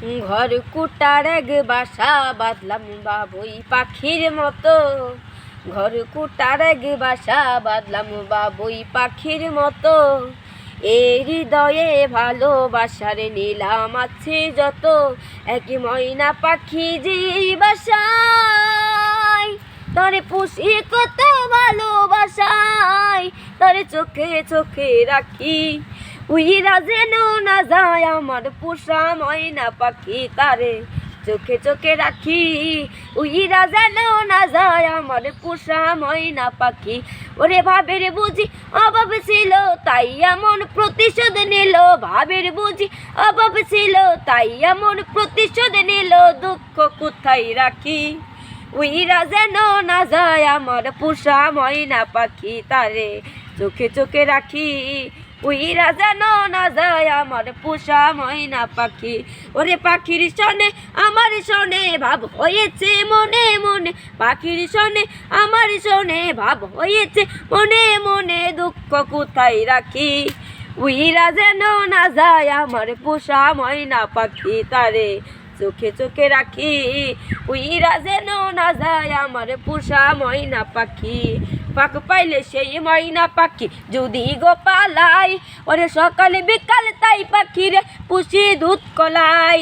ঘর কুটার এক বাসা বাঁধলাম বাবুই পাখির মতো। ঘর কুটার এক বাসা বাঁধলাম বাবুই পাখির মতো। এই হৃদয়ে ভালোবাসার নিলাম আছে যত। এক ময়না পাখি যে বাসায়, তরে পুষি কত ভালোবাসায়। তরে চোখে চোখে রাখি উইরা যেন না যায় আমার পোষা ময়না পাখি তারে। চোখে চোখে রাখি, উইরা যেন না যায় আমার পোষা ময়না পাখি। ওরে ভাবের বুঝি অভাব ছিল, তাই এমন প্রতিশোধ নিল। ভাবের বুঝি অভাব ছিল, তাই এমন প্রতিশোধ নিল। দুঃখ কোথায় রাখি? উইরা যেন না যায় আমার পোষা ময়না পাখি তারে। চোখে চোখে রাখি উইরা যেন না যায় আমার পোষা ময়না পাখি। ওরে পাখির সনে আমার সনে ভাব হয়েছে, মনে মনে। পাখির সনে আমার সনে ভাব হয়েছে, মনে মনে দুঃখ কোথায় রাখি? উইরা যেন না যায় আমার পোষা ময়না পাখি তারে, চোখে চোখে রাখি। উইরা যেন না যায় আমার পোষা ময়না পাখি। পাইলে সেই ময়না পাখি যদি গো পালাই, ওরে সকালে বিকাল তাই পাখি রে পুষি দুধ কলাই।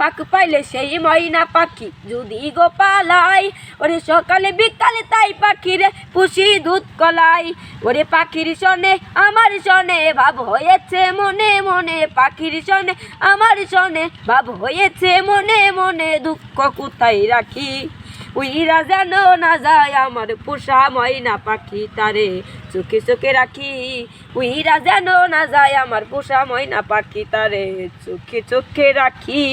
পাক পাইলে সেই ময়না পাখি যদি গো পালাই, ওরে সকালে বিকালে তাই পাখি রে পুষি দুধ কলাই। ওরে পাখির সনে আমার সনে ভাব হয়েছে মনে মনে, পাখির সনে আমার সনে ভাব হয়েছে মনে মনে, দুঃখ কোথায় রাখি? উইরা যেন না যায় আমার পোষা ময়না পাখি তারে। চোখে চোখে রাখি, উইরা যেন না যায় আমার পোষা ময়না পাখি তারে। চোখে চোখে রাখি,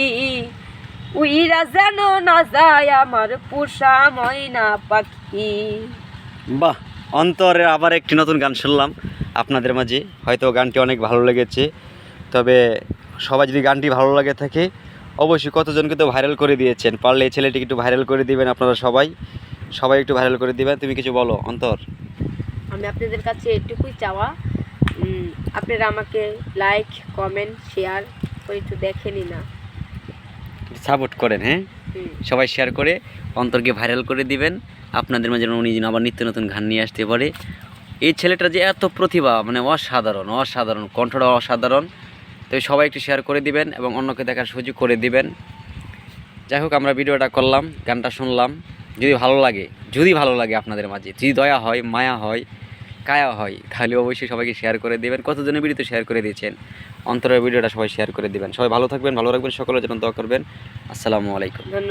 উইরা যেন না যায় আমার পোষা ময়না পাখি। বাহ, অন্তরের আবার একটি নতুন গান শুনলাম আপনাদের মাঝে। হয়তো গানটি অনেক ভালো লেগেছে, তবে সবাই যদি গানটি ভালো লাগে থাকে অবশ্যই কতজনকে তো ভাইরাল করে দিয়েছেন। পারলে এই ছেলেটিকে একটু ভাইরাল করে দিবেন আপনারা সবাই। সবাই একটু ভাইরাল করে দিবেন। তুমি কিছু বলো অন্তর। আমি আপনাদের কাছে এটুকুই চাওয়া আপনারা আমাকে লাইক কমেন্ট শেয়ার করে একটু দেখেনি না। সাপোর্ট করেন হ্যাঁ? সবাই শেয়ার করে অন্তরকে ভাইরাল করে দিবেন। আপনাদের মাঝে উনি যেন আবার নিত্য নতুন গান নিয়ে আসতে পারে। এই ছেলেটা যে এত প্রতিভা মানে অসাধারণ অসাধারণ কণ্ঠটা অসাধারণ। তো সবাই একটু শেয়ার করে দিবেন এবং অন্যকে দেখার সুযোগ করে দিবেন। যাই হোক, আমরা ভিডিওটা করলাম, গানটা শুনলাম। যদি ভালো লাগে, যদি ভালো লাগে আপনাদের মাঝে, যদি দয়া হয়, মায়া হয়, কায়া হয়, তাহলে অবশ্যই সবাইকে শেয়ার করে দেবেন। কতজনের ভিডিও শেয়ার করে দিয়েছেন, অন্তরের ভিডিওটা সবাই শেয়ার করে দিবেন। সবাই ভালো থাকবেন, ভালো রাখবেন, সকলের জন্য দোয়া করবেন। আসসালামু আলাইকুম।